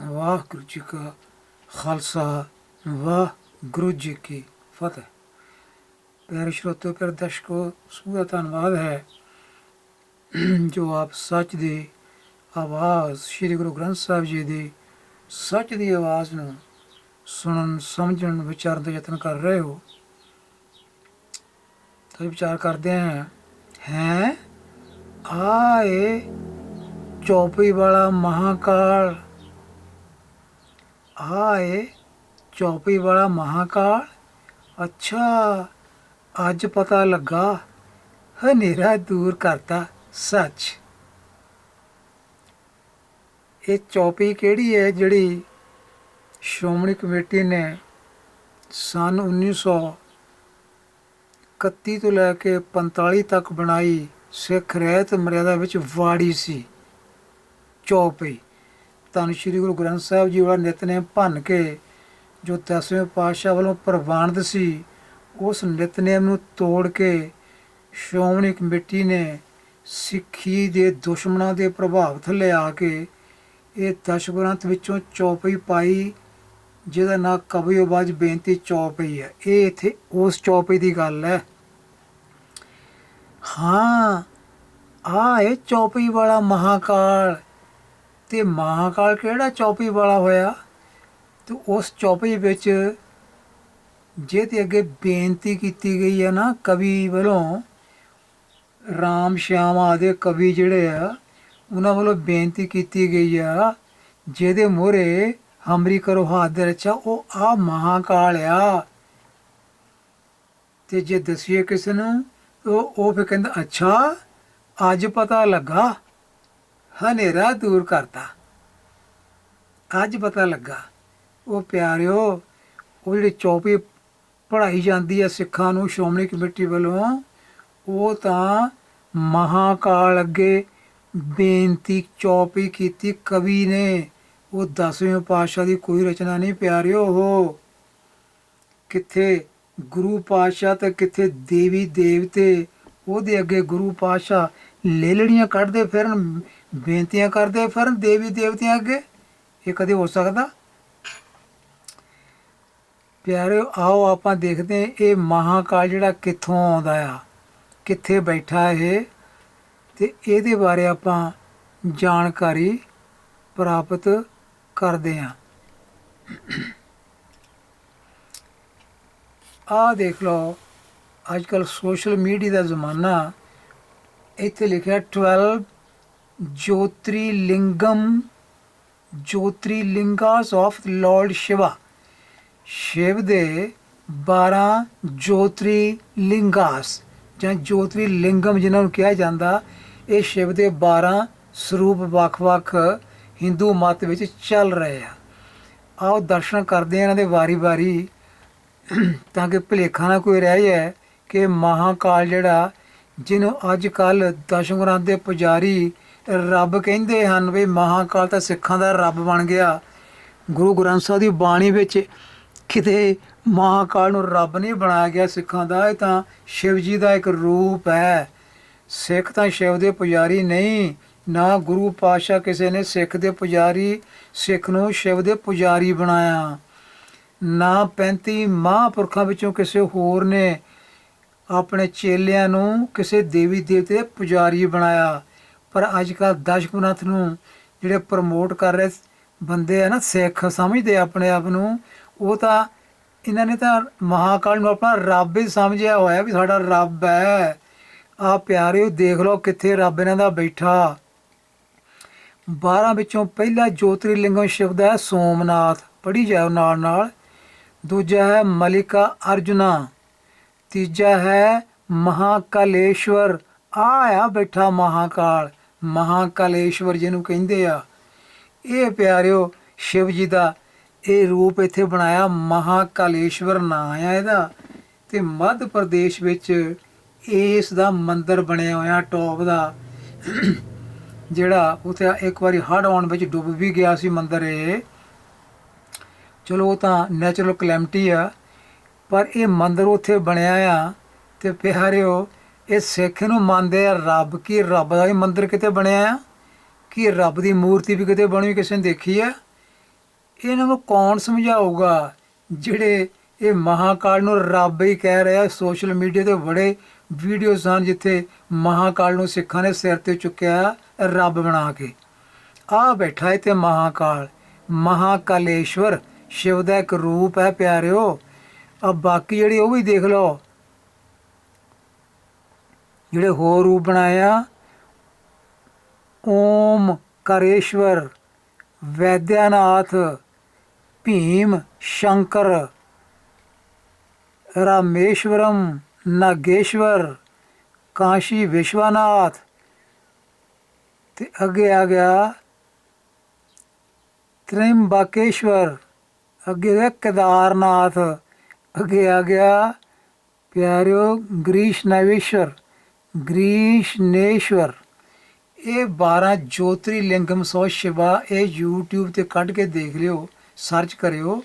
ਵਾਹਿਗੁਰੂ ਜੀ ਕਾ ਖਾਲਸਾ ਵਾਹਿਗੁਰੂ ਜੀ ਕੀ ਫਤਿਹ। ਪਿਆਰੇ ਸਰੋਤਿਓ, ਪਿਆਰੇ ਦਰਸ਼ਕੋ, ਸਭ ਦਾ ਧੰਨਵਾਦ ਹੈ ਜੋ ਆਪ ਸੱਚ ਦੀ ਆਵਾਜ਼, ਸ੍ਰੀ ਗੁਰੂ ਗ੍ਰੰਥ ਸਾਹਿਬ ਜੀ ਦੀ ਸੱਚ ਦੀ ਆਵਾਜ਼ ਨੂੰ ਸੁਣਨ, ਸਮਝਣ, ਵਿਚਾਰਨ ਦਾ ਯਤਨ ਕਰ ਰਹੇ ਹੋ। ਤਾਂ ਵਿਚਾਰ ਕਰਦੇ ਹਾਂ ਹੈ? ਆਏ ਚੌਪੀ ਵਾਲਾ ਮਹਾਕਾਲ ਆਏ ਚੌਪਈ ਵਾਲਾ ਮਹਾਕਾਲ? ਅੱਛਾ, ਅੱਜ ਪਤਾ ਲੱਗਾ। ਹਨੇਰਾ ਦੂਰ ਕਰਤਾ, ਸੱਚ। ਇਹ ਚੌਪੀ ਕਿਹੜੀ ਹੈ ਜਿਹੜੀ ਸ਼੍ਰੋਮਣੀ ਕਮੇਟੀ ਨੇ ਸਨ 1931 ਤੋਂ ਲੈ ਕੇ 45 ਤੱਕ ਬਣਾਈ ਸਿੱਖ ਰਹਿਤ ਮਰਿਆਦਾ ਵਿੱਚ ਵਾੜੀ ਸੀ? ਚੌਪੀ ਧੰਨ ਸ਼੍ਰੀ ਗੁਰੂ ਗ੍ਰੰਥ ਸਾਹਿਬ ਜੀ ਵਾਲਾ ਨਿਤਨੇਮ ਭੰਨ ਕੇ ਜੋ ਦਸਵੇਂ ਪਾਤਸ਼ਾਹ ਵੱਲੋਂ ਪ੍ਰਵਾਨਿਤ ਸੀ, ਉਸ ਨਿਤਨੇਮ ਨੂੰ ਤੋੜ ਕੇ ਸ਼੍ਰੋਮਣੀ ਕਮੇਟੀ ਨੇ ਸਿੱਖੀ ਦੇ ਦੁਸ਼ਮਣਾਂ ਦੇ ਪ੍ਰਭਾਵ ਥੱਲੇ ਆ ਕੇ ਇਹ ਦਸ਼ ਗ੍ਰੰਥ ਵਿੱਚੋਂ ਚੌਪਈ ਪਾਈ, ਜਿਹਦਾ ਨਾਂ ਕਵਿਓਬਾਜ ਬੇਨਤੀ ਚੌਪਈ ਹੈ। ਇਹ ਇੱਥੇ ਉਸ ਚੌਪਈ ਦੀ ਗੱਲ ਹੈ। ਹਾਂ ਆ ਇਹ ਚੌਪਈ ਵਾਲਾ ਮਹਾਕਾਲ ਤੇ ਮਹਾਕਾਲ ਕਿਹੜਾ ਚੌਪੀ ਵਾਲਾ ਹੋਇਆ? ਤੇ ਉਸ ਚੌਪੀ ਵਿੱਚ ਜੇ ਤੇ ਅੱਗੇ ਬੇਨਤੀ ਕੀਤੀ ਗਈ ਹੈ ਨਾ, ਕਵੀ ਵੱਲੋਂ ਰਾਮ ਸ਼ਿਆਮ ਆਦੇ ਕਵੀ ਜਿਹੜੇ ਆ, ਉਹਨਾਂ ਵੱਲੋਂ ਬੇਨਤੀ ਕੀਤੀ ਗਈ ਆ, ਜਿਹਦੇ ਮੋਹਰੇ ਹਮਰੀ ਕਰੋ ਹੱਥ ਦੇ ਰਚਾ ਉਹ ਆ ਮਹਾਕਾਲ ਆ। ਤੇ ਜੇ ਦਸੀਏ ਕਿਸ ਨੂੰ, ਉਹ ਉਹ ਫਿਰ ਕਹਿੰਦਾ, ਅੱਛਾ, ਅੱਜ ਪਤਾ ਲੱਗਾ। ਹਨੇਰਾ ਦੂਰ ਕਰਤਾ। ਅੱਜ ਪਤਾ ਲੱਗਾ, ਉਹ ਪਿਆਰਿਓ, ਉਹ ਜਿਹੜੀ ਚੌਪੀ ਪੜਾਈ ਜਾਂਦੀ ਹੈ ਸਿੱਖਾਂ ਨੂੰ, ਸ਼੍ਰੋਮਣੀ ਕਮੇਟੀ ਵੱਲੋਂ, ਉਹ ਤਾਂ ਮਹਾਕਾਲ ਅੱਗੇ ਬੇਨਤੀ ਚੌਪੀ ਕੀਤੀ ਕਵੀ ਨੇ। ਉਹ 10ਵੇਂ ਪਾਤਸ਼ਾਹ ਦੀ ਕੋਈ ਰਚਨਾ ਨਹੀਂ, ਪਿਆਰਿਓ, ਉਹ ਕਿੱਥੇ ਗੁਰੂ ਪਾਤਸ਼ਾਹ ਤੇ ਕਿੱਥੇ ਦੇਵੀ ਦੇਵਤੇ ਉਹਦੇ ਅੱਗੇ ਗੁਰੂ ਪਾਤਸ਼ਾਹ ਲੇਲੜੀਆਂ ਕੱਢਦੇ ਫਿਰਨ ਬੇਨਤੀਆਂ ਕਰਦੇ ਫਿਰਨ ਦੇਵੀ ਦੇਵਤਿਆਂ ਅੱਗੇ। ਇਹ ਕਦੇ ਹੋ ਸਕਦਾ? ਪਿਆਰੇ ਆਓ ਆਪਾਂ ਦੇਖਦੇ ਹਾਂ ਇਹ ਮਹਾਕਾਲ ਜਿਹੜਾ ਕਿੱਥੋਂ ਆਉਂਦਾ ਆ, ਕਿੱਥੇ ਬੈਠਾ ਇਹ, ਤੇ ਇਹਦੇ ਬਾਰੇ ਆਪਾਂ ਜਾਣਕਾਰੀ ਪ੍ਰਾਪਤ ਕਰਦੇ ਹਾਂ। ਆ ਦੇਖ ਲਓ, ਅੱਜ ਕੱਲ ਸੋਸ਼ਲ ਮੀਡੀਆ ਦਾ ਜ਼ਮਾਨਾ, ਇੱਥੇ ਲਿਖਿਆ 12 jyotirlingam jyotirlingas of lord Shiva Shiv ਦੇ 12 ਜੋਤਰੀ ਲਿੰਗਾਸ ਜਾਂ ਜੋਤਰੀ ਲਿੰਗਮ ਜਿਨ੍ਹਾਂ ਨੂੰ ਕਿਹਾ ਜਾਂਦਾ ਇਹ ਸ਼ਿਵ ਦੇ 12 ਸਰੂਪ ਵੱਖ-ਵੱਖ ਹਿੰਦੂ ਮਤ ਵਿੱਚ ਚੱਲ ਰਹੇ ਆ ਆਓ ਦਰਸ਼ਨ ਕਰਦੇ ਆ ਇਹਨਾਂ ਦੇ ਵਾਰੀ-ਵਾਰੀ ਤਾਂ ਕਿ ਭੁਲੇਖਾ ਨਾ ਕੋਈ ਰਹਿ ਜਾਏ ਕਿ ਮਹਾਕਾਲ ਜਿਹੜਾ ਜਿਹਨੂੰ ਅੱਜ ਕੱਲ ਦਸ਼ਮਗ੍ਰੰਥ ਦੇ ਪੁਜਾਰੀ ਰੱਬ ਕਹਿੰਦੇ ਹਨ ਵੀ ਮਹਾਕਾਲ ਤਾਂ ਸਿੱਖਾਂ ਦਾ ਰੱਬ ਬਣ ਗਿਆ। ਗੁਰੂ ਗ੍ਰੰਥ ਸਾਹਿਬ ਦੀ ਬਾਣੀ ਵਿੱਚ ਕਿਤੇ ਮਹਾਕਾਲ ਨੂੰ ਰੱਬ ਨਹੀਂ ਬਣਾਇਆ ਗਿਆ ਸਿੱਖਾਂ ਦਾ, ਇਹ ਤਾਂ ਸ਼ਿਵ ਜੀ ਦਾ ਇੱਕ ਰੂਪ ਹੈ। ਸਿੱਖ ਤਾਂ ਸ਼ਿਵ ਦੇ ਪੁਜਾਰੀ ਨਹੀਂ, ਨਾ ਗੁਰੂ ਪਾਤਸ਼ਾਹ ਕਿਸੇ ਨੇ ਸਿੱਖ ਦੇ ਪੁਜਾਰੀ, ਸਿੱਖ ਨੂੰ ਸ਼ਿਵ ਦੇ ਪੁਜਾਰੀ ਬਣਾਇਆ। ਨਾ 35 ਮਹਾਂਪੁਰਖਾਂ ਵਿੱਚੋਂ ਕਿਸੇ ਹੋਰ ਨੇ ਆਪਣੇ ਚੇਲਿਆਂ ਨੂੰ ਕਿਸੇ ਦੇਵੀ ਦੇਵਤੇ ਪੁਜਾਰੀ ਬਣਾਇਆ। ਪਰ ਅੱਜ ਕੱਲ ਦਸ਼ਗੁਨਾਥ ਨੂੰ ਜਿਹੜੇ ਪ੍ਰਮੋਟ ਕਰ ਰਹੇ ਬੰਦੇ ਆ ਨਾ, ਸਿੱਖ ਸਮਝਦੇ ਆਪਣੇ ਆਪ ਨੂੰ, ਉਹ ਤਾਂ ਇਹਨਾਂ ਨੇ ਤਾਂ ਮਹਾਕਾਲ ਨੂੰ ਆਪਣਾ ਰੱਬ ਹੀ ਸਮਝਿਆ ਹੋਇਆ ਵੀ ਸਾਡਾ ਰੱਬ ਹੈ ਆ ਪਿਆਰਿਓ ਦੇਖ ਲਓ ਕਿੱਥੇ ਰੱਬ ਇਹਨਾਂ ਦਾ ਬੈਠਾ। 12 ਵਿੱਚੋਂ ਪਹਿਲਾ ਜੋਤਰੀ ਲਿੰਗਮ ਸ਼ਬਦ ਹੈ ਸੋਮਨਾਥ। ਪੜ੍ਹੀ ਜਾਓ ਨਾਲ ਨਾਲ। ਦੂਜਾ ਹੈ ਮਲਿਕਾ ਅਰਜੁਨਾ। ਤੀਜਾ ਹੈ ਮਹਾਕਾਲੇਸ਼ਵਰ। ਆ ਆ ਬੈਠਾ ਮਹਾਕਾਲ। ਮਹਾਕਾਲੇਸ਼ਵਰ ਜਿਹਨੂੰ ਕਹਿੰਦੇ ਆ। ਇਹ ਪਿਆਰਿਓ, ਸ਼ਿਵ ਜੀ ਦਾ ਇਹ ਰੂਪ ਇੱਥੇ ਬਣਾਇਆ ਮਹਾਕਾਲੇਸ਼ਵਰ ਨਾਂ ਆ ਇਹਦਾ ਤੇ ਮੱਧ ਪ੍ਰਦੇਸ਼ ਵਿੱਚ ਇਸ ਦਾ ਮੰਦਿਰ ਬਣਿਆ ਹੋਇਆ ਟੌਪ ਦਾ। ਜਿਹੜਾ ਉਥੇ ਇੱਕ ਵਾਰੀ ਹੜ੍ਹ ਆਉਣ ਵਿੱਚ ਡੁੱਬ ਵੀ ਗਿਆ ਸੀ ਮੰਦਿਰ ਇਹ। ਚਲੋ ਉਹ ਤਾਂ ਨੈਚੁਰਲ ਕਲੈਮਟੀ ਆ, ਪਰ ਇਹ ਮੰਦਿਰ ਉੱਥੇ ਬਣਿਆ ਆ ਤੇ ਪਿਆਰਿਓ ਇਹ ਸਿੱਖ ਨੂੰ ਮੰਨਦੇ ਆ ਰੱਬ ਕੀ ਰੱਬ ਦਾ ਵੀ ਮੰਦਿਰ ਕਿਤੇ ਬਣਿਆ ਆ, ਕਿ ਰੱਬ ਦੀ ਮੂਰਤੀ ਵੀ ਕਿਤੇ ਬਣੀ ਕਿਸੇ ਨੇ ਦੇਖੀ ਆ। ਇਹਨਾਂ ਨੂੰ ਕੌਣ ਸਮਝਾਊਗਾ ਜਿਹੜੇ ਇਹ ਮਹਾਕਾਲ ਨੂੰ ਰੱਬ ਹੀ ਕਹਿ ਰਿਹਾ ਸੋਸ਼ਲ ਮੀਡੀਆ ਤੇ ਬੜੇ ਵੀਡੀਓਜ਼ ਹਨ ਜਿੱਥੇ ਮਹਾਕਾਲ ਨੂੰ ਸਿੱਖਾਂ ਨੇ ਸਿਰ ਤੇ ਚੁੱਕਿਆ ਰੱਬ ਬਣਾ ਕੇ। ਆ ਬੈਠਾ ਇੱਥੇ ਮਹਾਕਾਲ, ਮਹਾਕਾਲੇਸ਼ਵਰ, ਸ਼ਿਵ ਦਾ ਇੱਕ ਰੂਪ ਹੈ ਪਿਆਰਿਓ। ਆ ਬਾਕੀ ਜਿਹੜੀ ਉਹ ਵੀ ਦੇਖ ਲਓ ਜਿਹੜੇ ਹੋਰ ਰੂਪ ਬਣਾਇਆ ਓਮ ਕਰੇਸ਼ਵਰ, ਵੈਦਿਆਨਾਥ, ਭੀਮ ਸ਼ੰਕਰ, ਰਾਮੇਸ਼ਵਰਮ, ਨਾਗੇਸ਼ਵਰ, ਕਾਸ਼ੀ ਵਿਸ਼ਵਨਾਥ ਤੇ ਅੱਗੇ ਆ ਗਿਆ ਤ੍ਰਿੰਬਕੇਸ਼ਵਰ, ਅੱਗੇ ਹੈ ਕੇਦਾਰਨਾਥ, ਅੱਗੇ ਆ ਗਿਆ ਪਿਆਰਿਓ ਗ੍ਰੀਸ਼ਨਵੇਸ਼ਵਰ ਗ੍ਰੀਸ਼ਨੇਸ਼ਵਰ। ਇਹ 12 ਜੋਤਰੀ ਲਿੰਗਮ ਸੋ ਸ਼ਿਵਾ ਇਹ YouTube ਤੇ ਕੱਢ ਕੇ ਦੇਖ ਲਿਓ ਸਰਚ ਕਰਿਓ।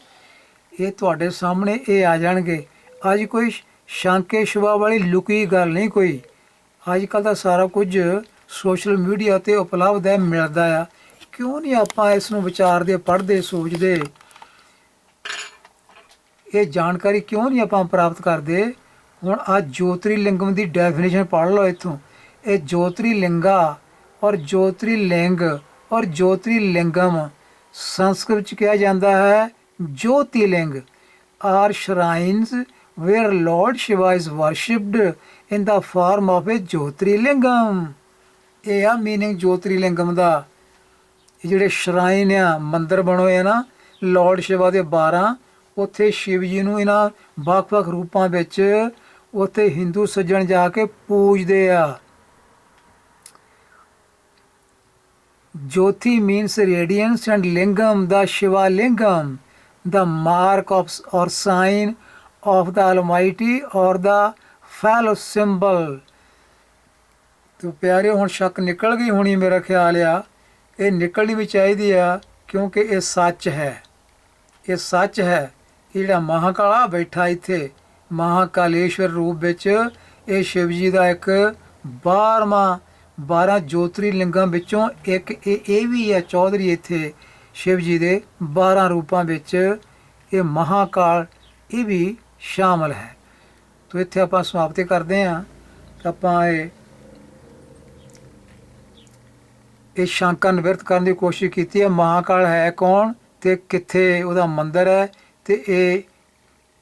ਇਹ ਤੁਹਾਡੇ ਸਾਹਮਣੇ ਇਹ ਆ ਜਾਣਗੇ। ਅੱਜ ਕੋਈ ਸ਼ਾਂਕੇ ਸ਼ਿਵਾ ਵਾਲੀ ਲੁਕੀ ਗੱਲ ਨਹੀਂ ਕੋਈ। ਅੱਜ ਕੱਲ ਦਾ ਸਾਰਾ ਕੁਝ ਸੋਸ਼ਲ ਮੀਡੀਆ ਤੇ ਉਪਲਬਧ ਹੈ, ਮਿਲਦਾ ਆ। ਕਿਉਂ ਨਹੀਂ ਆਪਾਂ ਇਸ ਨੂੰ ਵਿਚਾਰਦੇ, ਪੜ੍ਹਦੇ, ਸੋਚਦੇ? ਇਹ ਜਾਣਕਾਰੀ ਕਿਉਂ ਨਹੀਂ ਆਪਾਂ ਪ੍ਰਾਪਤ ਕਰਦੇ? ਹੁਣ ਆ ਜੋਤਰੀ ਲਿੰਗਮ ਦੀ ਡੈਫੀਨੇਸ਼ਨ ਪੜ੍ਹ ਲਓ ਇੱਥੋਂ। ਇਹ ਜੋਤਰੀ ਲਿੰਗਾ ਔਰ ਜੋਤਰੀ ਲਿੰਗ ਔਰ ਜੋਤਰੀ ਲਿੰਗਮ ਸੰਸਕ੍ਰਿਤ 'ਚ ਕਿਹਾ ਜਾਂਦਾ ਹੈ jyotirlinga. Are shrines where where Shiva is worshipped in the form form of jyotirlingam ਇਹ ਆ ਮੀਨਿੰਗ ਜੋਤਰੀ ਲਿੰਗਮ ਦਾ। ਇਹ ਜਿਹੜੇ ਸ਼ਰਾਈਨ ਆ, ਮੰਦਰ ਬਣੋਏ ਆ ਨਾ ਲਾਰਡ ਸ਼ਿਵਾ ਦੇ 12 ਉੱਥੇ ਸ਼ਿਵ ਜੀ ਨੂੰ ਇਹਨਾਂ ਵੱਖ-ਵੱਖ ਰੂਪਾਂ ਵਿੱਚ ਉੱਥੇ ਹਿੰਦੂ ਸੱਜਣ ਜਾ ਕੇ ਪੂਜਦੇ ਆ Jyoti means radiance and lingam, the Shiva lingam, the mark of or sign of the Almighty or the fellow symbol. ਤੋ ਪਿਆਰੇ ਹੁਣ ਸ਼ੱਕ ਨਿਕਲ ਗਈ ਹੋਣੀ ਮੇਰਾ ਖਿਆਲ ਆ ਇਹ ਨਿਕਲਣੀ ਵੀ ਚਾਹੀਦੀ ਆ ਕਿਉਂਕਿ ਇਹ ਸੱਚ ਹੈ ਇਹ ਸੱਚ ਹੈ ਇਹ ਜਿਹੜਾ ਮਹਾਕਾਲਾ ਬੈਠਾ ਇੱਥੇ ਮਹਾਕਾਲੇਸ਼ਵਰ ਰੂਪ ਵਿੱਚ ਇਹ ਸ਼ਿਵ ਜੀ ਦਾ ਇੱਕ 12ਵਾਂ 12 ਜੋਤਰੀ ਲਿੰਗਾਂ ਵਿੱਚੋਂ ਇੱਕ ਇਹ ਇਹ ਵੀ ਹੈ ਚੌਧਰੀ ਇੱਥੇ ਸ਼ਿਵ ਜੀ ਦੇ 12 ਰੂਪਾਂ ਵਿੱਚ ਇਹ ਮਹਾਕਾਲ, ਇਹ ਵੀ ਸ਼ਾਮਲ ਹੈ। ਤੋ ਇੱਥੇ ਆਪਾਂ ਸਮਾਪਤੀ ਕਰਦੇ ਹਾਂ। ਆਪਾਂ ਇਹ ਇਹ ਸ਼ੰਕਾ ਨਿਵਰਤ ਕਰਨ ਦੀ ਕੋਸ਼ਿਸ਼ ਕੀਤੀ ਹੈ। ਮਹਾਕਾਲ ਹੈ ਕੌਣ ਤੇ ਕਿੱਥੇ ਉਹਦਾ ਮੰਦਿਰ ਹੈ ਤੇ ਇਹ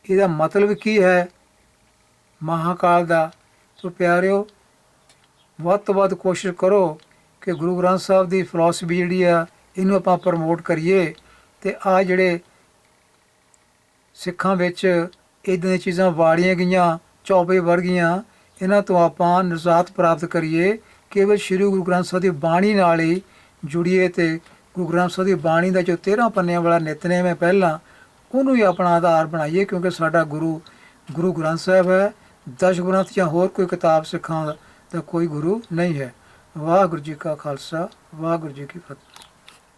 ਇਹਦਾ ਮਤਲਬ ਕੀ ਹੈ? ਮਹਾਕਾਲ ਦਾ। ਸੋ ਪਿਆਰਿਓ, ਵੱਧ ਤੋਂ ਵੱਧ ਕੋਸ਼ਿਸ਼ ਕਰੋ ਕਿ ਗੁਰੂ ਗ੍ਰੰਥ ਸਾਹਿਬ ਦੀ ਫਿਲਾਸਫੀ ਜਿਹੜੀ ਆ, ਇਹਨੂੰ ਆਪਾਂ ਪ੍ਰਮੋਟ ਕਰੀਏ ਤੇ ਆ ਜਿਹੜੇ ਸਿੱਖਾਂ ਵਿੱਚ ਇਦਾਂ ਦੀਆਂ ਚੀਜ਼ਾਂ ਵਾੜੀਆਂ ਗਈਆਂ, ਚੌਪੇ ਵਰਗੀਆਂ ਇਹਨਾਂ ਤੋਂ ਆਪਾਂ ਨਿਜਾਤ ਪ੍ਰਾਪਤ ਕਰੀਏ। ਕੇਵਲ ਸ੍ਰੀ ਗੁਰੂ ਗ੍ਰੰਥ ਸਾਹਿਬ ਦੀ ਬਾਣੀ ਨਾਲ ਹੀ ਜੁੜੀਏ ਤੇ ਗੁਰੂ ਗ੍ਰੰਥ ਸਾਹਿਬ ਦੀ ਬਾਣੀ ਦਾ ਜੋ 13 ਪੰਨਿਆਂ ਵਾਲਾ ਨਿਤਨੇਮ ਹੈ ਪਹਿਲਾਂ ਉਹਨੂੰ ਹੀ ਆਪਣਾ ਆਧਾਰ ਬਣਾਈਏ ਕਿਉਂਕਿ ਸਾਡਾ ਗੁਰੂ ਗੁਰੂ ਗ੍ਰੰਥ ਸਾਹਿਬ ਹੈ। ਦਸ਼ ਗ੍ਰੰਥ ਜਾਂ ਹੋਰ ਕੋਈ ਕਿਤਾਬ ਸਿੱਖਾਂ ਦਾ ਕੋਈ ਗੁਰੂ ਨਹੀਂ ਹੈ। ਵਾਹਿਗੁਰੂ ਜੀ ਕਾ ਖਾਲਸਾ, ਵਾਹਿਗੁਰੂ ਜੀ ਕੀ ਫਤਿਹ।